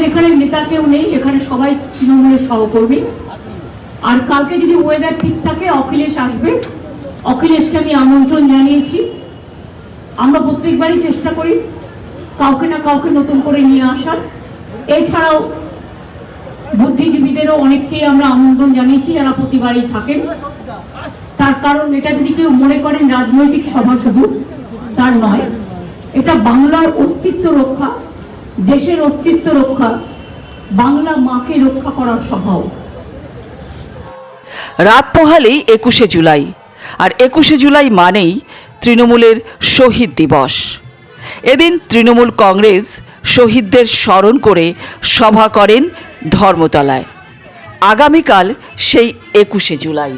আমাদের এখানে নেতা কেউ নেই, এখানে সবাই তৃণমূলের সহকর্মী। আর কালকে যদি ওয়েদার ঠিক থাকে, অখিলেশ আসবে। অখিলেশকে আমি আমন্ত্রণ জানিয়েছি। আমরা প্রত্যেকবারই চেষ্টা করি কাউকে না কাউকে নতুন করে নিয়ে আসার। এছাড়াও বুদ্ধিজীবীদেরও অনেককেই আমরা আমন্ত্রণ জানিয়েছি যারা প্রতিবারই থাকেন। তার কারণ এটা যদি কেউ মনে করেন রাজনৈতিক সভা শুধু তার নয়। এটা বাংলার অস্তিত্ব রক্ষা। দেশের অস্তিত্ব রক্ষা, বাংলা মাকে রক্ষা করার সভাও রাত পোহালেই একুশে জুলাই, আর একুশে জুলাই মানেই তৃণমূলের শহীদ দিবস। এদিন তৃণমূল কংগ্রেস শহীদদের স্মরণ করে সভা করেন ধর্মতলায়। আগামীকাল সেই একুশে জুলাই।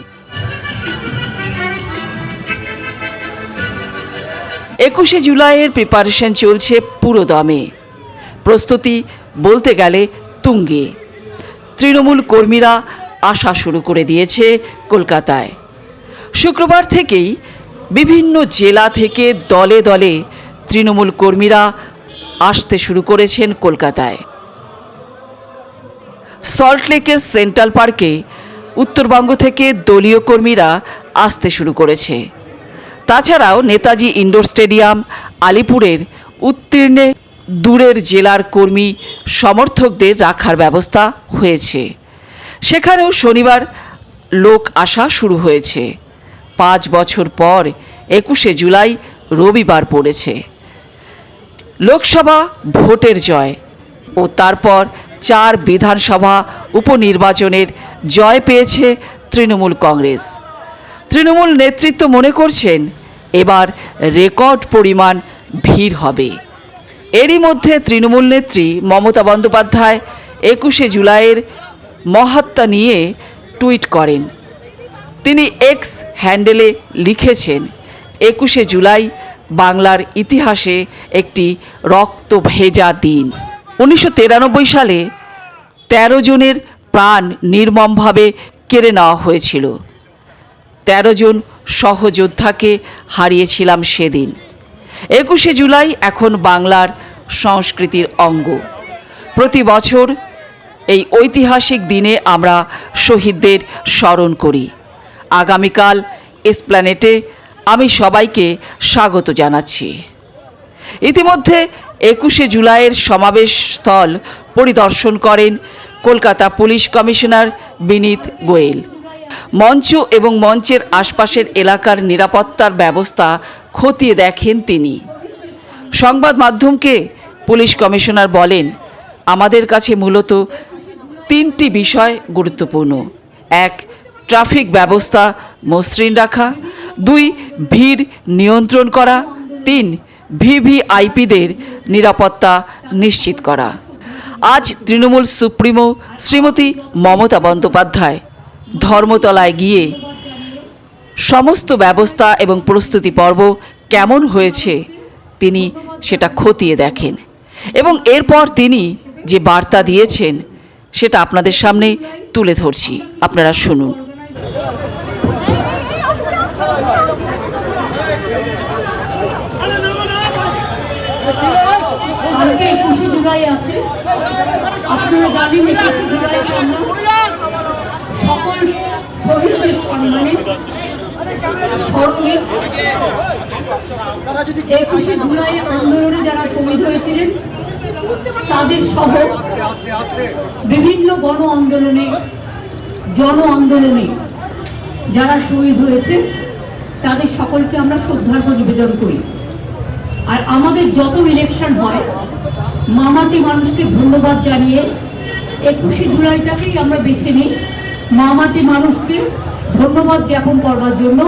একুশে জুলাইয়ের প্রিপারেশন চলছে পুরো দমে প্রস্তুতি বলতে গেলে তুঙ্গে। তৃণমূল কর্মীরা আসা শুরু করে দিয়েছে কলকাতায়। শুক্রবার থেকেই বিভিন্ন জেলা থেকে দলে দলে তৃণমূল কর্মীরা আসতে শুরু করেছেন কলকাতায়। সল্টলেকের সেন্ট্রাল পার্কে উত্তরবঙ্গ থেকে দলীয় কর্মীরা আসতে শুরু করেছে। তাছাড়াও নেতাজি ইন্ডোর স্টেডিয়াম, আলিপুরের উত্তীর্ণে দূরের জেলার কর্মী সমর্থকদের রাখার ব্যবস্থা হয়েছে। সেখানেও শনিবার লোক আসা শুরু হয়েছে। পাঁচ বছর পর একুশে জুলাই রবিবার পড়েছে। লোকসভা ভোটের জয় ও তারপর চার বিধানসভা উপনির্বাচনের জয় পেয়েছে তৃণমূল কংগ্রেস। তৃণমূল নেতৃত্ব মনে করছেন, এবার রেকর্ড পরিমাণ ভিড় হবে। এরই মধ্যে তৃণমূল নেত্রী মমতা বন্দ্যোপাধ্যায় একুশে জুলাইয়ের মহাত্মা নিয়ে টুইট করেন। তিনি এক্স হ্যান্ডেলে লিখেছেন, একুশে জুলাই বাংলার ইতিহাসে একটি রক্ত ভেজা দিন। উনিশশো তিরানব্বই সালে তেরো জনের প্রাণ নির্মমভাবে কেড়ে নেওয়া হয়েছিল। তেরো জন সহযোদ্ধাকে হারিয়েছিলাম সেদিন। একুশে জুলাই এখন বাংলার সংস্কৃতির অঙ্গ। প্রতি বছর এই ঐতিহাসিক দিনে আমরা শহীদদের স্মরণ করি। আগামীকাল এসপ্ল্যানেটে আমি সবাইকে স্বাগত জানাচ্ছি। ইতিমধ্যে একুশে জুলাইয়ের সমাবেশ স্থল পরিদর্শন করেন কলকাতা পুলিশ কমিশনার বিনীত গোয়েল। মঞ্চ এবং মঞ্চের আশপাশের এলাকার নিরাপত্তার ব্যবস্থা খতিয়ে দেখেন তিনি। সংবাদ মাধ্যমকে পুলিশ কমিশনার বলেন, আমাদের কাছে মূলত তিনটি বিষয় গুরুত্বপূর্ণ। এক, ট্রাফিক ব্যবস্থা মসৃণ রাখা। দুই, ভিড় নিয়ন্ত্রণ করা। তিন, ভিভিআইপিদের নিরাপত্তা নিশ্চিত করা। আজ তৃণমূল সুপ্রিমো শ্রীমতী মমতা বন্দ্যোপাধ্যায় ধর্মতলায় গিয়ে সমস্ত ব্যবস্থা এবং প্রস্তুতি পর্ব কেমন হয়েছে তিনি সেটা খতিয়ে দেখেন। এবং এরপর তিনি যে বার্তা দিয়েছেন, সেটা আপনাদের সামনে তুলে ধরছি। আপনারা শুনুন। সকল শহীদদের সম্মানে স্মরণে একুশে জুলাই আন্দোলনে যারা শহীদ হয়েছিলেন, তাদের সহ বিভিন্ন গণ আন্দোলনে, জন আন্দোলনে যারা শহীদ হয়েছে তাদের সকলকে আমরা শ্রদ্ধার্ঘ নিবেদন করি। আর আমাদের যত ইলেকশন হয়, মামাটি মানুষকে ধন্যবাদ জানিয়ে একুশে জুলাইটাকেই আমরা বেছে নিই। মামাটি মানুষকে ধন্যবাদ জ্ঞাপন করবার জন্য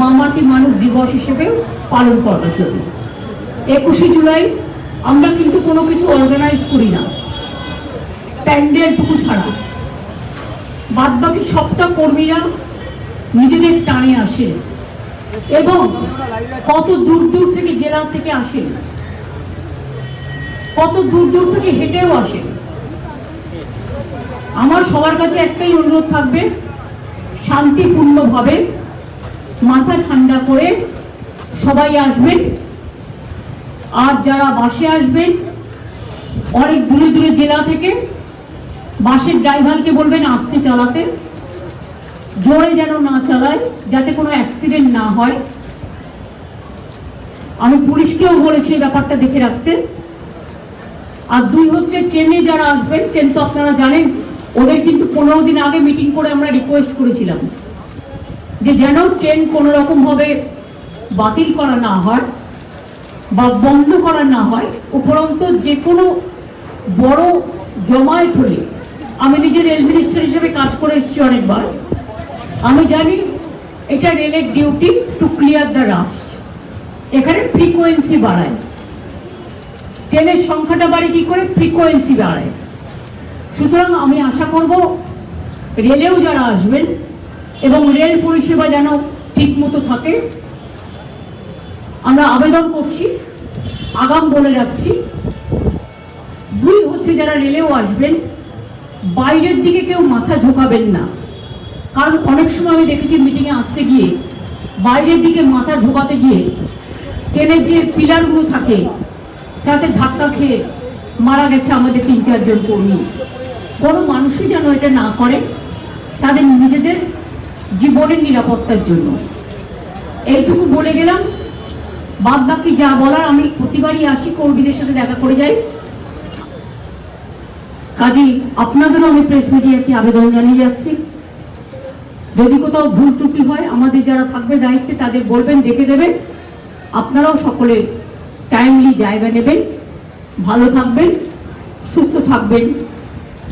মামাটি মানুষ দিবস হিসেবে পালন করবার জন্য। একুশে জুলাই আমরা কিন্তু কোনো কিছু অর্গানাইজ করি না। প্যান্ডেলটুকু ছাড়া। বাদ বাকি সবটা কর্মীরা নিজেদের টানে আসে এবং কত দূর দূর থেকে জেলা থেকে আসেন কত দূর দূর থেকে হেঁটেও আসেন আমার সবার কাছে একটাই অনুরোধ থাকবে শান্তিপূর্ণভাবে মাথা ঠান্ডা করে সবাই আসবেন। আর যারা বাসে আসবেন, অনেক দূরে দূরে জেলা থেকে, বাসের ড্রাইভারকে বলবেন আসতে চালাতে, জোরে যেন না চালায়, যাতে কোনো অ্যাক্সিডেন্ট না হয়। আমি পুলিশকেও বলেছি এই ব্যাপারটা দেখে রাখতে। আর দুই হচ্ছে, ট্রেনে যারা আসবেন, ট্রেন তো আপনারা জানেন ওদের কিন্তু পনেরো দিন আগে মিটিং করে আমরা রিকোয়েস্ট করেছিলাম যে যেন ট্রেন কোনো রকমভাবে বাতিল করা না হয় বা বন্ধ করা না হয়, উপরন্ত যে কোনো বড় জমায়েত হলে, আমি নিজে রেল মিনিস্টার হিসেবে কাজ করে এসেছি অনেকবার, আমি জানি এটা রেলের duty to clear the rush এখানে ফ্রিকোয়েন্সি বাড়ায়। ট্রেনের সংখ্যাটা বাড়ে কি করে? ফ্রিকোয়েন্সি বাড়ায়। সুতরাং আমি আশা করব রেলেও যারা আসবেন এবং রেল পরিষেবা যেন ঠিকমতো থাকে, আমরা আবেদন করছি, আগাম বলে রাখছি। দুই হচ্ছে যারা রেলেও আসবেন, বাইরের দিকে কেউ মাথা ঝোঁকাবেন না। কারণ অনেক সময় আমি দেখেছি মিটিংয়ে আসতে গিয়ে, বাইরের দিকে মাথা ঝোঁকাতে গিয়ে ট্রেনের যে পিলারগুলো থাকে, তাতে ধাক্কা খেয়ে মারা গেছে আমাদের তিন চারজন কর্মী। কোনো মানুষই যেন এটা না করে তাদের নিজেদের জীবনের নিরাপত্তার জন্য। এইটুকু বলে গেলাম। বাদ বাকি যা বলার আমি প্রতিবারই আসি, কর্মীদের সাথে দেখা করে যাই। কাজেই আপনাদেরও আমি প্রেস মিডিয়াকে আবেদন জানিয়ে যাচ্ছি। যদি কোথাও ভুল ত্রুটি হয়, আমাদের যারা থাকবে দায়িত্বে তাদের বলবেন, দেখে দেবেন। আপনারাও সকলে টাইমলি জায়গা নেবেন। ভালো থাকবেন, সুস্থ থাকবেন।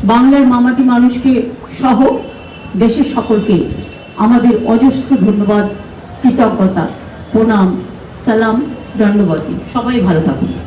বাংলার মামাটি মানুষকে সহ দেশের সকলকে আমাদের অজস্র ধন্যবাদ, কৃতজ্ঞতা, প্রণাম, সালাম, দণ্ডবতী। সবাই ভালো থাকুন।